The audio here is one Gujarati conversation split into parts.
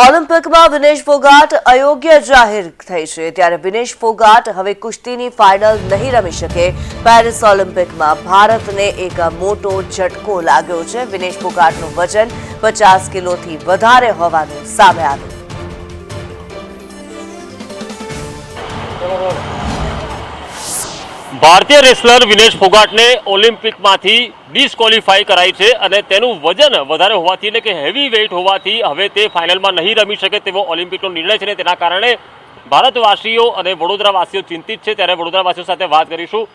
ઓલિમ્પિકમાં વિનેશ ફોગાટ અયોગ્ય જાહેર થઈ છે. ત્યારે વિનેશ ફોગાટ હવે કુસ્તીની ફાઇનલ નહીં રમી શકે. પેરિસ ઓલિમ્પિકમાં ભારતને એક મોટો ઝટકો લાગ્યો છે. વિનેશ ફોગાટનું વજન પચાસ કિલોથી વધારે હોવાનું સામે આવ્યું. ભારતીય રેસલર વિનેશ ફોગાટને ઓલિમ્પિકમાંથી ડિસ્કોલિફાઈ કરાઈ છે અને તેનું વજન વધારે હોવાથી એટલે કે હેવી વેઇટ હોવાથી હવે તે ફાઇનલમાં નહીં રમી શકે તેવો ઓલિમ્પિકનો નિર્ણય છે અને તેના કારણે ભારતવાસીઓ અને વડોદરાવાસીઓ ચિંતિત છે. ત્યારે વડોદરાવાસીઓ સાથે વાત કરીશું.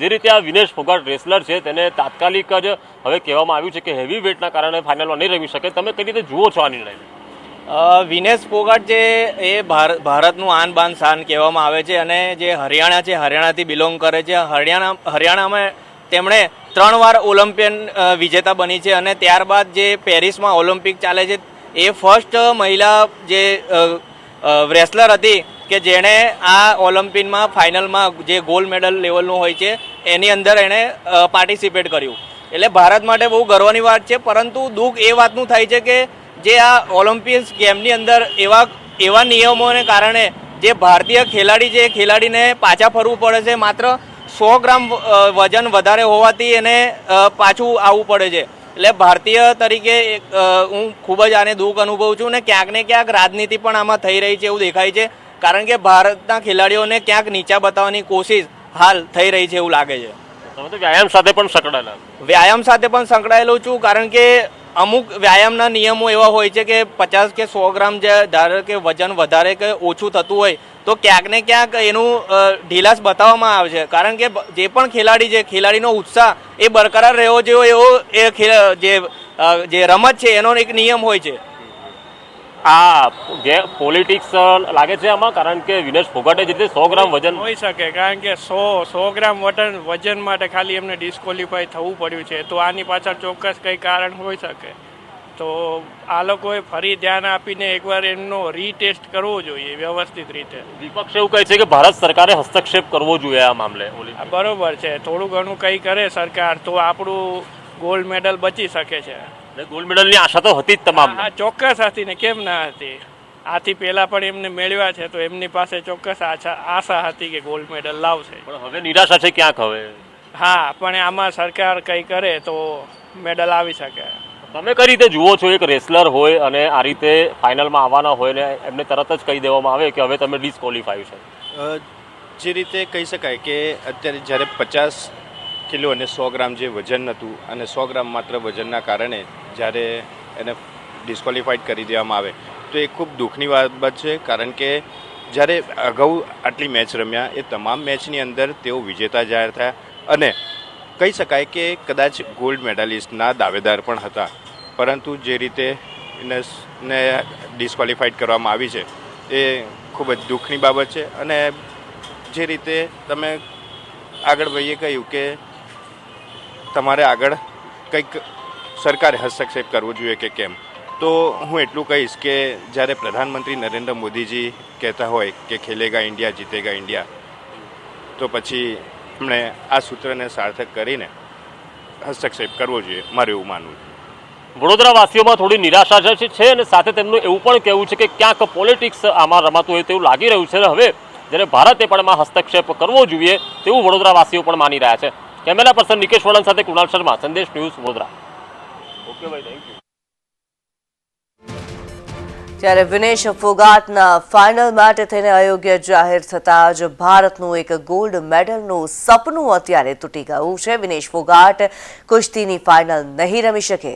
જે રીતે આ વિનેશ ફોગાટ રેસલર છે તેને તાત્કાલિક જ હવે કહેવામાં આવ્યું છે કે હેવી વેઇટના કારણે ફાઇનલમાં નહીં રમી શકે. તમે કઈ રીતે જુઓ છો આ નિર્ણય? વિનેશ ફોગાટ જે એ ભાર- ભારતનું આન બાન શાન કહેવામાં આવે છે અને જે હરિયાણા છે, હરિયાણાથી બિલોંગ કરે છે. હરિયાણા, હરિયાણામાં તેમણે ત્રણ વાર ઓલિમ્પિયન વિજેતા બની છે અને ત્યારબાદ જે પેરિસમાં ઓલિમ્પિક ચાલે છે, એ ફર્સ્ટ મહિલા જે રેસલર હતી કે જેણે આ ઓલિમ્પિકમાં ફાઇનલમાં જે ગોલ્ડ મેડલ લેવલનું હોય છે, એની અંદર એણે પાર્ટિસિપેટ કર્યું. એટલે ભારત માટે બહુ ગર્વની વાત છે, પરંતુ દુઃખ એ વાતનું થાય છે કે જે આ ઓલિમ્પિક્સ ગેમની અંદર એવા એવા નિયમોને કારણે જે ભારતીય ખેલાડી છે એ ખેલાડીને પાછા ફરવું પડે છે. માત્ર સો ગ્રામ વજન વધારે હોવાથી એને પાછું આવવું પડે છે. એટલે ભારતીય તરીકે હું ખૂબ જ આને દુઃખ અનુભવું છું ને ક્યાંક ને ક્યાંક રાજનીતિ પણ આમાં થઈ રહી છે એવું દેખાય છે. કારણ કે ભારતના ખેલાડીઓને ક્યાંક નીચા બતાવવાની કોશિશ હાલ થઈ રહી છે એવું લાગે છે. તમે તો વ્યાયામ સાથે પણ સંકળાયેલા વ્યાયામ સાથે પણ સંકળાયેલો છું કારણ કે અમુક વ્યાયામના નિયમો એવા હોય છે કે પચાસ કે સો ગ્રામ જે ધારો કે વજન વધારે કે ઓછું થતું હોય, તો ક્યાંક ને ક્યાંક એનું ઢીલાશ બતાવવામાં આવે છે. કારણ કે જે પણ ખેલાડી છે, ખેલાડીનો ઉત્સાહ એ બરકરાર રહેવો જોઈએ એવો એ જે જે રમત છે, એનો એક નિયમ હોય છે. આ પોલિટિક્સ લાગે છે આમાં? કારણ કે વિનેશ ફોગાટે જે રીતે સો ગ્રામ વજન હોઈ શકે કારણ કે સો સો ગ્રામ વજન વજન માટે ખાલી એમને ડિસ્કોલિફાય થવું પડ્યું છે. તો આની પાછળ ચોક્કસ કંઈ કારણ હોઈ શકે. તો આ લોકોએ ફરી ધ્યાન આપીને એકવાર એમનો રીટેસ્ટ કરવો જોઈએ વ્યવસ્થિત રીતે. વિપક્ષ એવું કહે છે કે ભારત સરકારે હસ્તક્ષેપ કરવો જોઈએ આ મામલે બરોબર છે. થોડું ઘણું કંઈ કરે સરકાર તો આપણું ગોલ્ડ મેડલ બચી શકે છે. ગોલ્ડ મેડલની આશા તો હતી જ તમામ. હા ચોક્કસ હતી ને કેમ ના હતી? આથી પહેલા પણ એમને મેળવ્યા છે તો એમની પાસે ચોક્કસ આશા આશા હતી કે ગોલ્ડ મેડલ લાવશે. પણ હવે નિરાશા છે ક્યાંક હવે? હા પણ આમાં સરકાર કંઈ કરે તો મેડલ આવી શકે. તમે કઈ રીતે જુઓ છો એક રેસલર હોય અને આ રીતે ફાઇનલમાં આવવાના હોય ને એમને તરત જ કહી દેવામાં આવે કે હવે તમે ડિસ્કોલિફાઈ છો? જે રીતે કહી શકાય કે અત્યારે જ્યારે પચાસ કિલો અને સો ગ્રામ જે વજન હતું અને સો ગ્રામ માત્ર વજનના કારણે જ્યારે એને ડિસ્કોલિફાઈડ કરી દેવામાં આવે, તો એ ખૂબ દુઃખની બાબત છે. કારણ કે જ્યારે અગાઉ આટલી મેચ રમ્યા, એ તમામ મેચની અંદર તેઓ વિજેતા જાહેર થયા અને કહી શકાય કે કદાચ ગોલ્ડ મેડાલિસ્ટના દાવેદાર પણ હતા. પરંતુ જે રીતે એને ને ડિસ્કોલિફાઈડ કરવામાં આવી છે, એ ખૂબ જ દુઃખની બાબત છે. અને જે રીતે તમે આગળ ભાઈએ કહ્યું કે તમારે આગળ કંઈક સરકારે હસ્તક્ષેપ કરવો જોઈએ કે કેમ? તો હું એટલું કહીશ કે જ્યારે પ્રધાનમંત્રી નરેન્દ્ર મોદીજી કહેતા હોય કે ખેલેગા ઇન્ડિયા, જીતેગા ઇન્ડિયા, તો પછી એમણે આ સૂત્રને સાર્થક કરીને હસ્તક્ષેપ કરવો જોઈએ, મારે એવું માનવું છે. વડોદરાવાસીઓમાં થોડી નિરાશા છે અને સાથે તેમનું એવું પણ કહેવું છે કે ક્યાંક પોલિટિક્સ આમાં રમાતું હોય તેવું લાગી રહ્યું છે હવે જ્યારે ભારતે પણ એમાં હસ્તક્ષેપ કરવો જોઈએ તેવું વડોદરાવાસીઓ પણ માની રહ્યા છે. કેમેરા પર્સન નિકેશ વળન સાથે કુણાલ શર્મા સંદેશ ન્યૂઝ વડોદરા. ઓકે ભાઈ થેન્ક યુ જ્યારે વિનેશ ફોગાટના ફાઇનલ માટે થઈને અયોગ્ય જાહેર થતાં જ ભારતનું એક ગોલ્ડ મેડલનું સપનું અત્યારે તૂટી ગયું છે. વિનેશ ફોગાટ કુસ્તીની ફાઇનલ નહીં રમી શકે.